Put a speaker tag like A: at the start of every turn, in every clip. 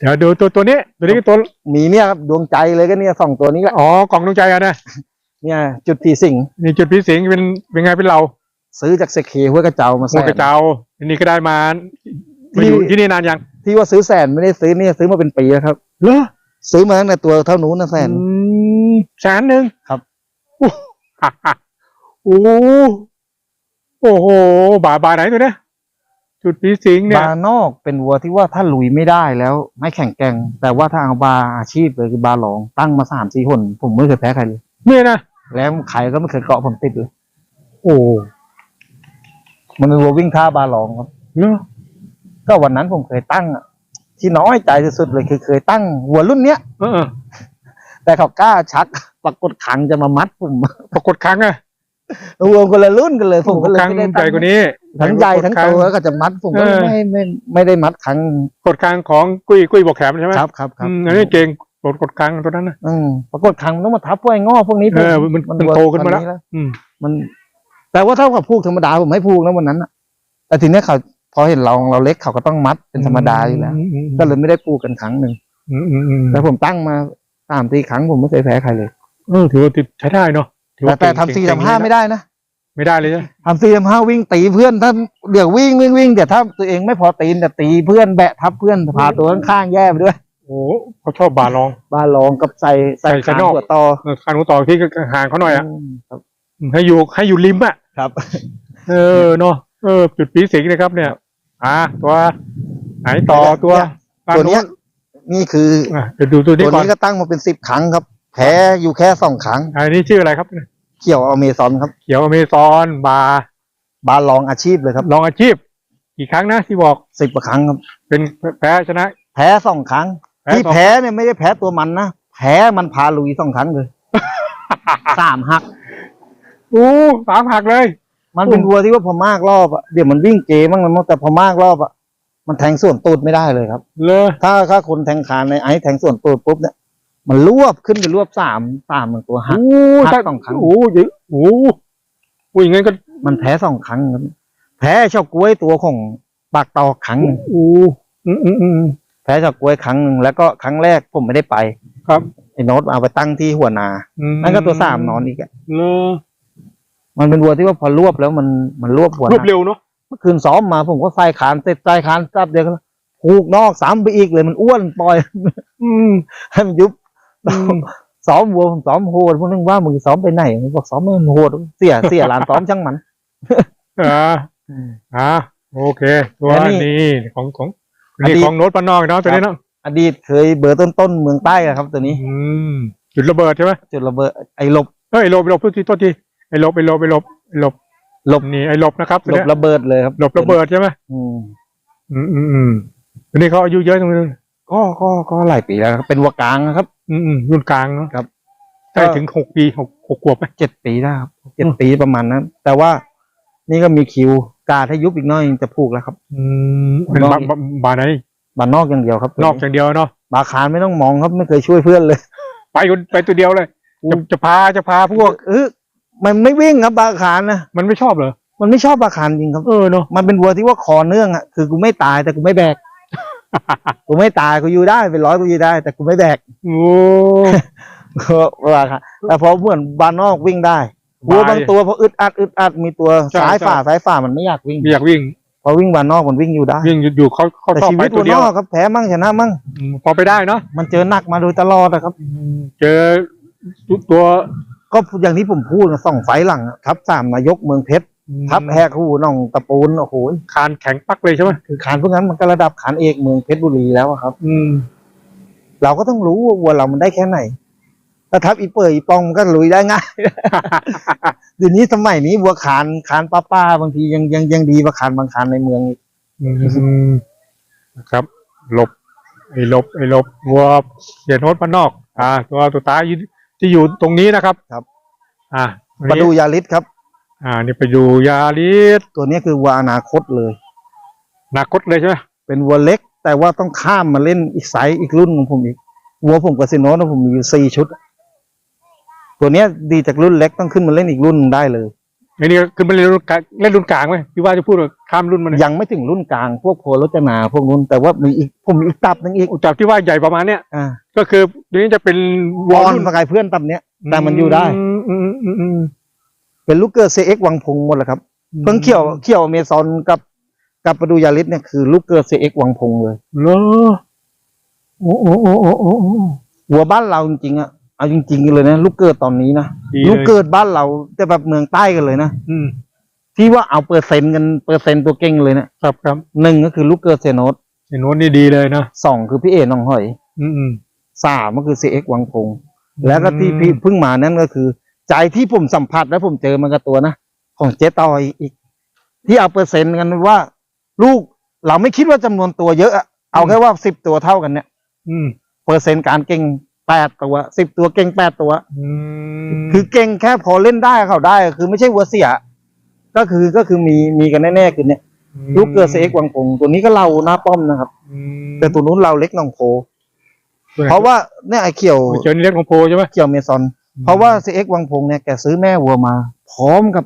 A: เดี๋ยวดูตัวตัวนี้ตัวนี้คือตัว
B: มีเนี่ยครับดวงใจเลยก็เนี่ยสองตัวนี้แหละ
A: อ๋อกล่องดวงใจอะนะ
B: เนี่ย จุดผีสิง
A: นี่จุดพีสิงเป็นเป็นไงเป็นเรา
B: ซื้อจากเซเคห้วยกระเจ้ามา
A: หัว
B: แส
A: กระ
B: น
A: เจ้าอันนี้ก็ได้มามาอยู่
B: ที่
A: ที่นี่นานยัง
B: ที่ว่าซื้อแสนไม่ได้ซื้อเนี่ยซื้อมาเป็นปีแล้วครับ
A: เหรอ
B: ซื้อมาตั้งแต่ตัวเท่านู้นนะแสน
A: อืมแสนหนึ่ง
B: ครับ
A: โอ้โหโอ้โหบาบาไหนตัวเนี้ย จุดพีสิงเนี่ย
B: บาร์นอกเป็นวัวที่ว่าถ้าลุยไม่ได้แล้ว ไม่แข็งแกร่ง แต่ว่าถ้าเอาบาร์อาชีพเลยคือบาร์หลองตั้งมาสามสี่คนผมไม่เคยแพ้ใครเลย
A: เนี่ยนะ
B: แล้วใครก็ไม่เคยเกาะผมติดเลย
A: โอ้
B: มันเป็นวัววิ่งท่าบาร์หลองครับ
A: เหรอ
B: ก็วันนั้นผมเคยตั้งอะที่น้อยใจสุดๆเลยคือเคยตั้งวัวรุ่นเนี้ย
A: เออเออ
B: แต่เขากล้าชัก ปรากฏขังจะมามัดผม
A: ปรากฏครั้งอะ
B: วัวคนละรุ่นกันเลย ผมก็เลย
A: ครั้ง
B: ไม่ได้
A: ใหญ่
B: ตั้ง
A: กว่านี้
B: ทั้งใหญ่ทั้งโตแล้วก็จะมัดผมก็
A: เออ
B: ไม่ไม่ไม่ได้มัดขัง
A: กดครั้งของกุ้ยกุ้ยบอกแขมใช่ไหม
B: ครับครับครับ
A: อืมอันนี้เก่งกดกดครั้งตัวนั้นนะ
B: อืมปรากฏขังมันต้องมาทับพวกไอ้ง้อพวกนี้
A: เออมันมัน
B: วัว
A: โตขึ้นมาแล้ว
B: พัธุ์
A: อืม
B: มัน แต่ว่าถ้ากับพูกธรรมดาผมไม่พูกนะวันนั้นน่ะแต่ทีเนี้ยเขาพอเห็นเราเราเล็กเขาก็ต้องมัดเป็นธรรมดาอยู่แล้ว
A: มม
B: ก็เลยไม่ได้พูกกันครั้งหนึ่ง
A: อืมอืมอืม
B: แต่ผมตั้งมาสามสี่ครั้งผมไม่เคยแพ้ใครเลย
A: เออถือว่าติดใช้ได้เนาะ ถือ
B: แต่
A: ว่า
B: แต่
A: เก่ง
B: ทำสี่
A: เก่ง
B: ทำห้า
A: เก่ง
B: ไม่ได้นะ
A: ไม่ได้เลยใช่ไหม
B: ทำสี่ทำห้าวิ่งตีเพื่อนถ้าเดี๋ยววิ่งวิ่งวิ่งเดี๋ยวถ้าตัวเองไม่พอตีนแต่ตีเพื่อนแบะทับเพื่อนพาตัวข้างๆแย่ไปด้วย
A: โอ้เขาชอบบาลอง
B: บ้าลองกับใส่ใส่
A: ใส่
B: ขาน
A: อก
B: หัวต่อ
A: เออคานุต่อที่ห่างเขาหน่อยอะ
B: มครับ
A: ให้อยู่ให้อยู่ริมอะ
B: ครับ
A: เออเนาะเออจุดปีสิงนะครับเนี่ย อ่าตัวไหนต่อตัว
B: ตัวเนี้ยนี่คือ
A: อะเดี๋ยวดูตัวนี้
B: ตัว
A: ก่อน
B: นี้ก็ตั้งมาเป็นสิบครั้งครับ แพ้อยู่แค่สองครั้ง
A: อันนี้ชื่ออะไรครับ
B: เขี่ยวอเมซอนครับ
A: เขียวอเมซอนบาร์
B: บาลองอาชีพเลยครับ
A: ลองอาชีพ กี่ครั้งนะที่บอก
B: สิบกว่าครั้งครับ
A: เป็นแพ้ชนะ
B: แพ้สองครั้ง
A: แพ้
B: ที่
A: สอง
B: แพ้เนี่ยไม่ได้แพ้ตัวมันนะแพ้มันพาลุยสองครั้งเลยสามหัก
A: อู้สามหักเลย
B: มันเป็นวัวที่ว่าพอมากรอบอะเดี๋ยวมันวิ่งเกมั่งมันมั่งแต่พอมากรอบอะมันแทงส่วนตูดไม่ได้เลยครับ
A: เลย
B: ถ้าถ้าคนแทงคานในไอ้แทงส่วนตูดปุ๊บเนี่ย มันรวบขึ้นไปรวบสามสามมันตัวหัก
A: อู้
B: หัก
A: ถ้า
B: สองครั้ง
A: อู้ยอู้อู้อย่างงั้นก็
B: มันแพ้สองครั้งครับแพ้เฉากล้วยตัวของปากตอกครั้งหนึ่ง
A: อู้อืมอืมอืม
B: แพ้เฉากล้วยครั้งหนึ่งแล้วก็ครั้งแรกผมไม่ได้ไป
A: ครับ
B: ไอ้โน้ตเอาไปตั้งที่หัวนา
A: อืม
B: นั่นก็ตัวสามนอนอีกอะ
A: เลอ
B: มันเป็นวัวที่ว่าพอรวบแล้วมันมันรวบหัว
A: รวบ
B: นา
A: เร็วเนาะ
B: เมื่อคืนซ้อมมาผมก็ใส่ขานเสร็จใส่ขานจับเดียวกันผูกนอกซ้ำไปอีกเลยมันอ้วนปล่อย
A: อืม
B: ให้มันยุบ
A: อืม
B: ซ้อมวัวผมซ้อมโหดพวกนึงว่ามึงซ้อมไปไหนผมบอกซ้อมไม่โหดเสียเสียลานซ้อมช่างมัน
A: อ่าอ่าโอเค ตัว
B: และนี่
A: นี้ของของ
B: อันนี้
A: นี่ของโน้ตปานนอกเนาะตัวนี้เนาะ
B: อดีตเคยเบอร์ต้นๆเมืองใต้อะครับ ตัวนี้
A: อืมจุดระเบิดใช่ไหม
B: จุดระเบิดไอ้หลบ
A: เฮ้ยไอ้หลบไอ้หลบทุกทีทุกทีไอ้หลบไอ้หลบไอ้หลบไอ้หลบ
B: หลบ
A: นี่ไอ้หลบนะครับตัว
B: หล
A: เนี้
B: บ
A: ย
B: ระเบิดเลยครับ
A: หลบระเบิดใช่ไหม
B: อืม
A: อืมอืมอืมตัวนี้เขาอายุเยอะตรงนี้
B: ก็ก็ก็หลายปีแล้วครับเป็นวัวกลางนะครับ
A: อืมอืมรุ่นกลางเนาะ
B: ครับ
A: ใช่ถึงหกปีหกหกขวบไหม
B: เจ็ดปีแล้วครับเจ็ดปีประมาณนั้น แต่ว่านี่ก็มีคิวการให้ยุบอีกหน้อยจะผูกแล้วครับ
A: อืมเป็น
B: นอก
A: บาบาบาไหน
B: บานนอกอย่างเดียวครับ
A: นอกอย่างเดียวเนาะ
B: บาคารไม่ต้องมองครับไม่เคยช่วยเพื่อนเลย
A: ไปคนไปตัวเดียวเลยจะจะพาจะพาพวก
B: เออมันไม่วิ่งครับบาคารนะ
A: มันไม่ชอบเหรอ
B: มันไม่ชอบบาคารจริงครับ
A: เออเนาะ
B: มันเป็นวัวที่ว่าคอเนื่องอะคือกูไม่ตายแต่กูไม่แบก กูไม่ตายกูอยู่ได้เป็นร้อยกูอยู่ได้ แต่กูไม่แบก
A: โอ้
B: ว่าครับแต่พอเหมือนบานนอกวิ่งได้วัวบางตัวพออึดอัดอึดอัดมีตัว
A: ใช่
B: ซ้าย
A: ใช่
B: ฝ่าซ้ายฝ่ามันไม่อยากวิ่ง
A: ไม่อยากวิ่ง
B: พอวิ่งบานนอกมันวิ่งอยู่ได้
A: วิ่งอยู่อยู่เขาเขา
B: แต่
A: ชอบ
B: ชี
A: ไป
B: วิต
A: ตั
B: วั
A: วนเดีย
B: น
A: ว
B: อกครับแพ้มั่งชนะมั่ง
A: อืมพอไปได้เนาะ
B: มันเจอหนักมาโดยตลอดนะครับ
A: เจอตัว
B: ก็อย่างที่ผมพูดนะสองไฟล์หลังอะทับสามนายกเมืองเพชร ทับแหกหูหน่องตะปูนโอ้โห
A: คานแข็งปักเลยใช่ไหม
B: คือขานพวกนั้นมันก็ระดับขานเอกเมืองเพชรบุรีแล้วอะครับ
A: อืม
B: เราก็ต้องรู้ว่าวัวเรามันได้แค่ไหนถ้าทับอีเปิดอีปองมันก็ลุยได้ง่ายเดี๋ยวนี้สมัยนี้วัวขานขานป้าป้าๆบางทียังยังยังดีกว่าขานบางขานในเมืองอีก
A: อืมนะครับหลบไอ้หลบไอ้หลบวัวเดียนโนตปานนอก อ่า ตัวตัวตายอยู่ที่อยู่ตรงนี้นะครับ
B: ครับ
A: อ่าอัน
B: มา
A: นี้
B: ดูยาลิสครับ
A: อ่า นี่ไปดูยาลิส
B: ตัวนี้คือวัวอนาคตเลย
A: นาคตเลยใช่ไหม
B: เป็นวัวเล็ก แต่ว่าต้องข้ามมาเล่นอีกไซส์อีกรุ่นของผมอีกวัวผมกับซิโนนะผมมีอยู่สี่ชุด ตัวเนี้ยดีจากรุ่นเล็กต้องขึ้นมาเล่นอีกรุ่นหนึ่งได้เลย
A: ไอ้นี่ขึ้นมาเล่นรุ่นกลางเล่นรุ่นกลางไหมที่ว่าจะพูดว่าข้ามรุ่นมัน
B: ยังไม่ถึงรุ่นกลาง พวกโพลจนาพวกนู้นแต่ว่ามีอีกผมมีอีกตับหนึงอีก
A: จากที่ว่าใหญ่ประมาณเนี้ย
B: อ่า
A: ก็คือตัวนี้จะเป็น
B: ว
A: ว
B: อ
A: อล
B: น
A: รุ่น
B: สกายเพื่อนตับเนี้ยแต่มันอยู่ได้
A: อืมอืมอืมอืม
B: เป็นลูกเกอร์เซเอ็กวังพงหมดแหละครับ เพิ่งเขี่ยวเขี่ยวอเมซอนกับกับประดูยาลิสเนี่ยคือลูกเกอร์เซเอ็กวังพงเลย
A: เหรอโอ้โอ้โอ้โอ้โอ้โอ้
B: หัวบ้านเราจริงๆอะเอาจริง ๆ เลยนะลูกเกิดตอนนี้นะ
A: ดี
B: ลูก
A: เลย
B: เกิดบ้านเราจะแบบเมืองใต้กันเลยนะ
A: อืม
B: ที่ว่าเอาเปอร์เซ็นต์กันเปอร์เซ็นต์ตัวเก่งเลยนะครับ
A: ครับ
B: หนึ่งก็คือลูกเกิดเซโนต
A: เห็นโน้นนี่ดีเลยนะ
B: สองคือพี่เอน้องหอย
A: อืมอืม
B: สามก็คือซีเอ็กวังพง แล้วก็ที่พี่เพิ่งมานั่นก็คือ ใจที่ผมสัมผัสและผมเจอมันกับตัวนะของเจ๊ตอยอีก ที่เอาเปอร์เซ็นต์กันว่า ลูกเราไม่คิดว่าจำนวนตัวเยอะอะเอาแค่ว่าสิบตัวเท่ากันเนี่ย
A: อืม
B: เปอร์เซ็นต์การเก่งแปดตัวสิบตัวเก่งแปดตัว
A: อืม
B: คือเก่งแค่พอเล่นได้เขาได้ คือไม่ใช่วัวเสีย ก็คือก็คือมีมีกันแน่ๆคือเนี่ยลูกเกอร์เซ็กวังพงตัวนี้ก็เราหน้าป้อมนะครับ
A: อืม
B: แต่ตัวนู้นเราเล็กหนองโพ
A: ตัวไหน
B: เพราะว่าเนี่ยไอ้เขียว
A: เจอนี่เล็กของโพใช่ไหม
B: เขียวเมซอน เพราะว่าซีเอ็กวังพงเนี่ยแกซื้อแม่วัวมา พร้อมกับ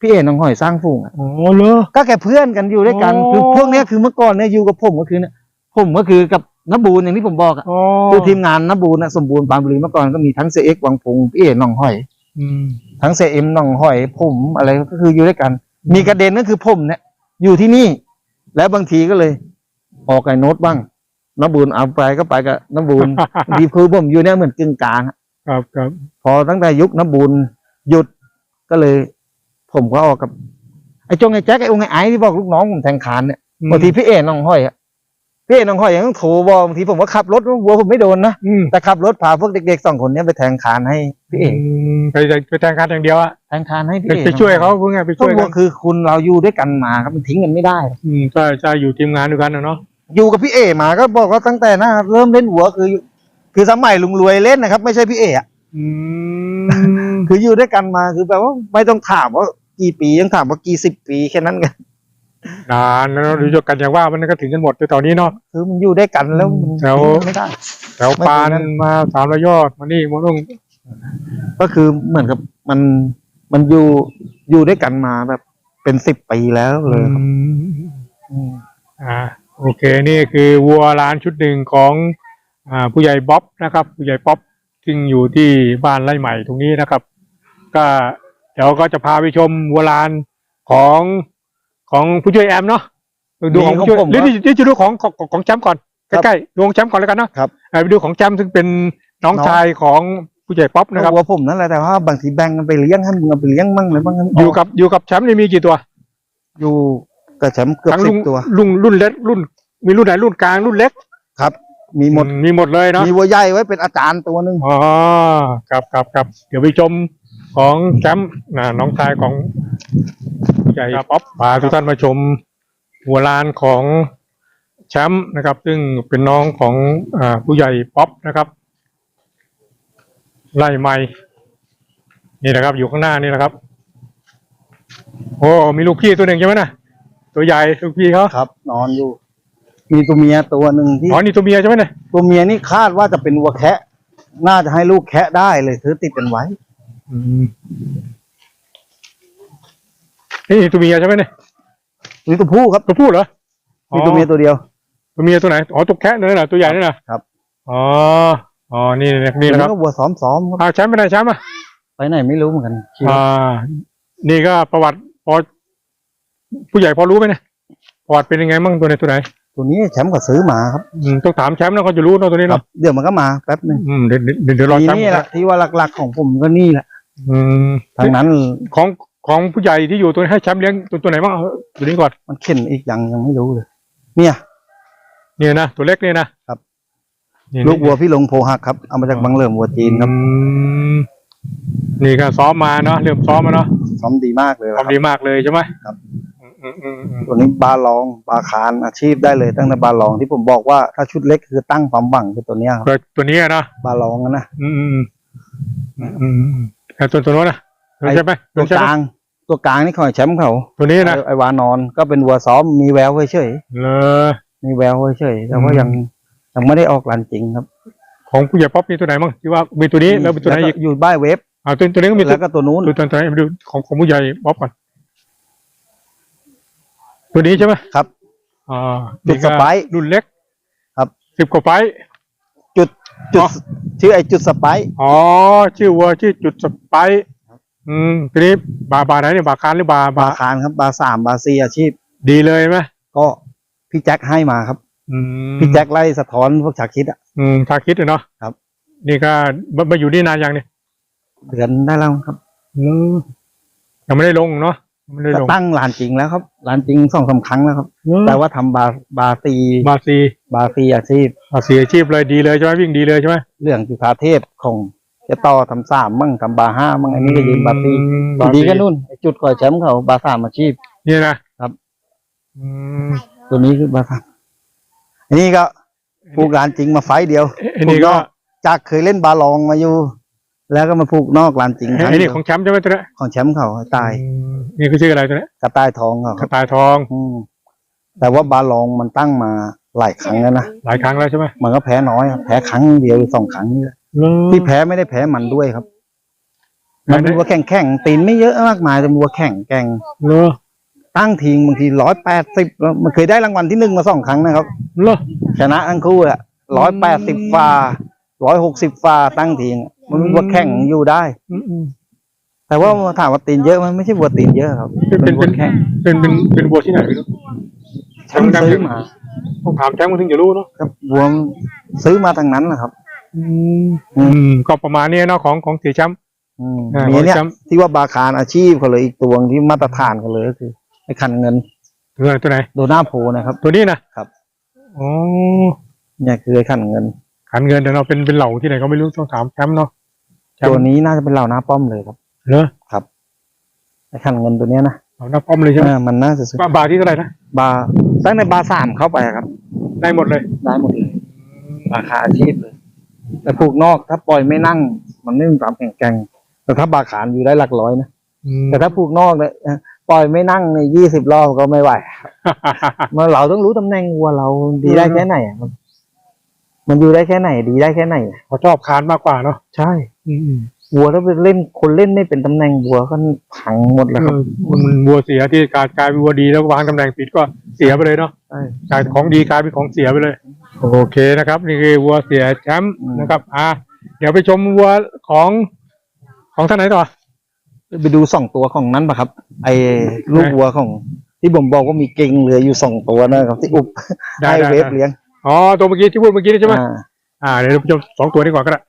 B: พี่เอ๋น้องหอยสร้างฝูงอะ
A: อ๋อเหรอ
B: ก็แกเพื่อนกันอยู่ด้วยกัน
A: อ๋อ
B: คือพวกเนี้ยคือเมื่อก่อนเนี่ยอยู่กับผมก็คือเนี่ยผมก็คือกับนบูลอย่างที่ผมบอกอะ
A: อ๋อ
B: คือทีมงานนบูลนะสมบูรณ์ปรานบุรีเมื่อก่อนก็มีทั้งซีเอ็กวังพงพี่เอ๋น้องหอย
A: อืม
B: ทั้งเซเอ็มน้องหอย ผมอะไรก็คืออยู่ด้วยกัน มีกระเด็นก็คือผมเนี่ยอยู่ที่นี่ แล้วบางทีก็เลย ออกไอ้โน้ตบ้างนบูลเอาไปก็ไปกับนบูลบางทีคือผมอยู่เนี่ยเหมือนกึ่งกลางอะ
A: ครับครับ
B: พอตั้งแต่ยุคนบูลหยุดก็เลย ผมก็ออกกับไอ้จงไอ้แจ็คไอ้องค์ไอ้ไอ้ที่บอกลูกน้องผมแทงคานเนี่ยบางทีพี่เอ๋น้องหอยอะพี่เอ๋น้องหอยยังต้องโทรบอกบางทีผมก็ขับรถวัวผมไม่โดนนะ
A: อืม
B: แต่ขับรถพาพวกเด็กๆสองคนเนี้ยไปแทงคานให้พี่เอ๋
A: มไปไปแทงการอย่างเดียวอะ
B: แทงคานให้พี่
A: ไป
B: เอ๋
A: ไปช่วยเขาเพื่อไงไป
B: ก็
A: ช่วย
B: วั
A: กั
B: วนคือคุณเราอยู่ด้วยกันมาครับมันทิ้งกันไม่ได้
A: อืมใช่ใช่อยู่ทีมงานด้วยกันนะเนาะ
B: อยู่กับพี่เอมาก็บอกว่าตั้งแต่หน้าเริ่มเล่นหัวคือ คือสมัยลุงรวยเล่นนะครับ ไม่ใช่พี่เออะ
A: อืม
B: คืออยู่ด้วยกันมาคือแบบว่าไม่ต้องถามว่ากี่ปียังถามว่ากี่สิบปีแค่นั้นกัน
A: นานแล้วเนอะดูจกันอย่างว่ามันก็ถึงกันหมดในตอนนี้เนาะ
B: คือมันอยู่ด้วยกันแล้วมัน
A: แล้ว
B: ไม่ได้
A: แถว
B: ไม่
A: ปาน
B: ถึงนั้น
A: มาสามระยอดมานี่มาต้อง
B: ก็คือเหมือนกับมันมันอยู่อยู่ด้วยกันมาแบบเป็นสิบปีแล้วเลยครับอืม
A: อ่าโอเคนี่คือวัวร้านชุดหนึ่งของอ่า ผู้ใหญ่บ๊อบนะครับ ผู้ใหญ่ป๊อปซึ่งอยู่ที่บ้านไร่ใหม่ตรงนี้นะครับ ก็เดี๋ยวก็จะพาไปชมวัวร้านของของผู้ช่วยแอมเนาะดูของผู้ช่วยหรือนี่นี่จะดูของของของของแชมป์ก่อนใกล้ๆดูของแชมป์ก่อนแล้วกันเนาะ
B: ครับ
A: อ่าไปดูของแชมป์ซึ่งเป็นน้อง
B: น้อง
A: ชายของผู้ใหญ่ป๊อปนะครับ
B: วัวผมนั่นแหละแต่ว่าบางทีแบ่งกันไปเลี้ยงให้มึงเอาไปเลี้ยงมั่งเลยบ้าง
A: อยู่กับอยู่กับแชมป์นี่มีกี่ตัว
B: อยู่กับแชมป์เกือบ
A: ทั้ง
B: สิ
A: ลุ
B: บ
A: ง
B: ตัว
A: ลุงรุ่นเล็กรุ่น มีรุ่นไหนรุ่นกลางรุ่นเล็ก
B: ครับ มีหมด
A: อืมีหมดเลยเนาะ
B: มีวัวใหญ่ไว้เป็นอาจารย์ตัวหนึ่ง
A: อ๋อครับครับครับเดี๋ยวไปชมของแชมป์นะน้องชายของผู้ใหญ่ป๊อปพาทุกท่านมาชมหัวลานของแชมป์นะครับ ซึ่งเป็นน้องของอ่าผู้ใหญ่ป๊อปนะครับ ไล่ไม่นี่นะครับ อยู่ข้างหน้านี่นะครับ โอ้มีลูกพี่ตัวหนึ่งใช่ไหมนะตัวใหญ่ลูกพี่เขา
B: ครับ นอนอยู่ มีตัวเมียตัวหนึ่งที่
A: อ๋อนี่ตัวเมียใช่ไหมเนี่ย
B: ตัวเมียนี่คาดว่าจะเป็นวัวแคะน่าจะให้ลูกแคะได้เลยถือติดกันไว้
A: อืมนี่ตัวเมียใช่ไหมเนี่ย
B: นี่ตัวผู้ครับ
A: ตัวผู้เหรอ
B: มีตัวเมียตัวเดียว
A: ตัวเมียตัวไหนอ๋อตัวแคะนั่นน่ะตัวใหญ่นั่นน่ะ
B: ครับ
A: อ๋ออ๋อนี่นะนี่นะครับ
B: ก็วัวซ้อมๆครับ
A: อ่าแชมป์ไปไหนแชมป์อะ
B: ไปไหนไม่รู้เหมือนกัน
A: อ่า นี่ก็ประวัติพอผู้ใหญ่พอรู้ไหมเนี่ยประวัติเป็นยังไงมั่งตัวไหนตัวไหน
B: ตัวนี้แชมป์ก็ซื้อมาครับ
A: อืมต้องถามแชมป์นะเขาจะรู้เนอะตัวนี้
B: ครั
A: เนาะ
B: บเดี๋ยวมันก็มาแป๊บหนึง
A: อืมเดี๋ยวเดี๋ยวเดี๋ยวรอ
B: ที
A: แชมป์
B: นี่แหละที่ว่าหลักๆของผมก็นี่แหละ
A: อืม
B: ทางนั้น
A: ของของผู้ใหญ่ที่อยู่ตัวนี้ให้แชมป์เลี้ยงตัวตัวไหนบ้างเอาตัวนี้ก่อน
B: มันเข็นอีกอย่างยังไม่รู้เลย เนี่ย
A: เนี่ยนะตัวเล็กเนี่ยนะครับ นี่
B: ลูกวัวพี่หลงโพหักครับเอามาจากบางเหลิมวัวจีนครับ
A: อืมนี่ก็ซ้อมมาเนาะเริ่มซ้อมมาเนาะ
B: ซ้อมดีมากเลย
A: ค
B: ควารั
A: ม
B: บ
A: ดีมากเลยใช่ไหม
B: ครับ
A: อืมอืมอืมอืม
B: ตัวนี้บาลองบาคารอาชีพได้เลยตั้งแต่บาลองที่ผมบอกว่าถ้าชุดเล็กคือตั้งความหวังคือตัวเนี้ยครับ
A: ก็ตัวนี้อะนะ
B: บาลองอะนะ
A: อืมอืมอืมอืมอืมแต่ตัวตัวโน้นนะตัวใช่ไหม
B: ตัว
A: ใช่
B: ก
A: ไหม
B: ลาง ตัวกลางนี่ของแชมป์เขา
A: ตัวนี้นะ
B: ไอ้ไอวานอนก็เป็นวัวซ้อมมีแววเฉย
A: เลอ
B: ๆมีแววเฉยๆแต่ว่า
A: อืม
B: ยังยังไม่ได้ออกรันจริงครับ
A: ของผู้ใหญ่ป๊อปมีตัวไหนบ้างที่ว่ามีตัวนี้แล้วมีตัวไหนอีก
B: ก็อยู่บ้ายเวฟ
A: อ่าตัวตัวนี้ก็มีตั
B: แล้ววก็ตัวนู้น
A: ตัวตัวตัวไหนมาดูของของผู้ใหญ่บ๊อบก่อน ตัวนี้ใช่ไหม
B: ครับ
A: อ่า
B: จุด
A: นี่ก็
B: สไปร์
A: รุ่นเล็ก
B: ครับ
A: สิบกว่าไป
B: จุดจุด
A: อ๋อ
B: ชื่อไอ้จุดสไปร์
A: อ๋อ ชื่อวัวชื่อจุดสไปร์อืมทีนี้บาบาไหนเนี่ยบาคารหรือบาบา
B: บาคารครับบาสามบาซีอาชีพ
A: ดีเลยไหม
B: ก็พี่แจ็คให้มาครับ
A: อืม
B: พี่แจ็คไล่สะท้อนพวกชาคิดอะ
A: อืมชาคิดเลยเนาะ
B: ครับ
A: นี่ก็มามาอยู่นี่นานยังเนี่ย
B: เดือนได้แล้วครับ
A: ยังไม่ได้ลงเนาะยัง ไม่ได้
B: ก็
A: ลง
B: ตั้งลานจริงแล้วครับลานจริงสองสามครั้งแล้วครับแต่ว่าทำบาบาซี
A: บาซี
B: บาซีอาชีพ
A: บาซีอาชีพเลยดีเลยใช่ไหมวิ่งดีเลยใช่ไหม
B: เรื่องจุฬาเทพของจะต่อทำสามมั่งทำบาห้ามั่งอันนี้ก็ยืนบาซี
A: อืมบา
B: ดี
A: ซี
B: ก็นู่นไอ้จุดก่อยแชมป์เขาบาสามอาชีพ
A: นี่นะครับอืม
B: ตัวนี้คือบาสามอันนี้ก็ผูกลานจริงมาไฟต์เดียว
A: ไอ้นี่ก็
B: จากเคยเล่นบาลองมาอยู่ แล้วก็มาผูกนอกลานจริงครั้ง
A: ไอ้
B: เดี
A: นี่
B: ยว
A: ของแชมป์ใช่ไหมตัวเนี้ย
B: ของแชมป์เขาตาย
A: อืมนี่คือชื่ออะไรตัวเนี้ย
B: กระต่ายทองเขา
A: ก
B: ครั
A: ระ
B: บ
A: ต่ายทอง
B: อืมแต่ว่าบาลองมันตั้งมาหลายครั้งแล้วนะ
A: หลายครั้งแล้วใช่ไหม
B: มันก็แพ้น้อยครับแพ้ครั้งเดียวหรือสองครั้งนี่แหละที่แพ้ไม่ได้แพ้มันด้วยครับ มันเป็นวัวแข่งแข่งๆตีนไม่เยอะมากมายแต่วัวแข่งแกร่ง
A: เลอ
B: ตั้งทีงบางทีร้อยแปดสิบมันเคยได้รางวัลที่หนึ่งมาสองครั้งนะครับ
A: เลอ
B: ชนะทั้งคู่อะร้อยแปดสิบฟาร้อยหกสิบฟาตั้งทีงอะ มันเป็นวัวแข่งอยู่ได้
A: อืมอืม
B: แต่ว่าถามว่าตีนเยอะมันไม่ใช่วัวตีนเยอะครับ
A: เป็นเป็น
B: วัวแข่ง
A: เป็นเป็นเป็นวัวที่ไหนไม่รู้
B: แชมป์ซื้อมา
A: ต้องถามแชมป์มันถึงจะรู้เนาะ
B: ครับวัวซื้อมาทางนั้นนะครับ
A: อืมอืมก็ประมาณนี้เนาะของของเสียแชมป์
B: อืม
A: อ่า
B: มีเนี่ย
A: ของแชมป์
B: ที่ว่าบาคารอาชีพเขาเลยอีกตัวที่มาตรฐานเขาเลยก็คือไอ้คันเงิน
A: ตัวไหนตัวไหน
B: โดนาโพนะครับ
A: ตัวนี้นะครับ อ๋อ
B: เนี่ยคือไอ้คันเงิน
A: ขันเงินแต่เราเป็นเป็นเหล่าที่ไหนก็ไม่รู้ต้องถามแชมป์เนาะ แชม
B: ตัว
A: ป์
B: นี้น่าจะเป็นเหล่าหน้าป้อมเลยครับ
A: เหรอ
B: ไอ้คันเงินตัวเนี้ยนะ
A: เหล่าหน้าป้อมเลยใช่ไหม
B: เออมันน่าจะซื้อบา
A: บาที่เท่าไหร่นะ
B: บาตั้งในบาสามเข้าไปอะครับ
A: ได้หมดเลย
B: ได้หมดเลยราคาอาชีพเลย แต่ผูกนอกถ้าปล่อยไม่นั่ง มันไม่มีความแข็งแกร่งแต่ถ้าบาขานอยู่ได้หลักร้อยนะ
A: อืม
B: แต่ถ้าผูกนอกเนี่ยเอ่อปล่อยไม่นั่งในยี่สิบรอบก็ไม่ไหวมันเราต้องรู้ตำแหน่งวัวเราดีได้แค่ไหนอะมัน มันอยู่ได้แค่ไหนดีได้แค่ไหนอะ
A: เขาชอบคานมากกว่าเนาะ
B: ใช่
A: อืมอืม
B: วัวถ้าไปเล่นคนเล่นไม่เป็นตำแหน่งวัวก็พังหมดแล้วครับ
A: เออมันวัวเสียที่การกลายเป็นวัวดีแล้ววางตำแหน่งผิดก็เสียไปเลยเนาะ
B: ใช่
A: กลายของดีกลายเป็นของเสียไปเลย โอเคนะครับ นี่คือวัวเสียแชมป์
B: อืม
A: นะครับ อ่า เดี๋ยวไปชมวัวของของท่านไหนต่อ
B: ไปดูสองตัวของนั้นปะครับ ไอ้ลูกวัวของ ที่ผมบอกว่ามีเก่งเหลืออยู่สองตัวนะครับที่อุบ
A: ได้
B: ให้
A: ได้
B: เวฟ
A: ได้
B: เลี้ยง
A: อ๋อตัวเมื่อกี้ที่พูดเมื่อกี้นี่ใช่ไหม
B: อ่า
A: อ่าเดี๋ยวเราไปชมสองตัวนี้ก่อนก็ได้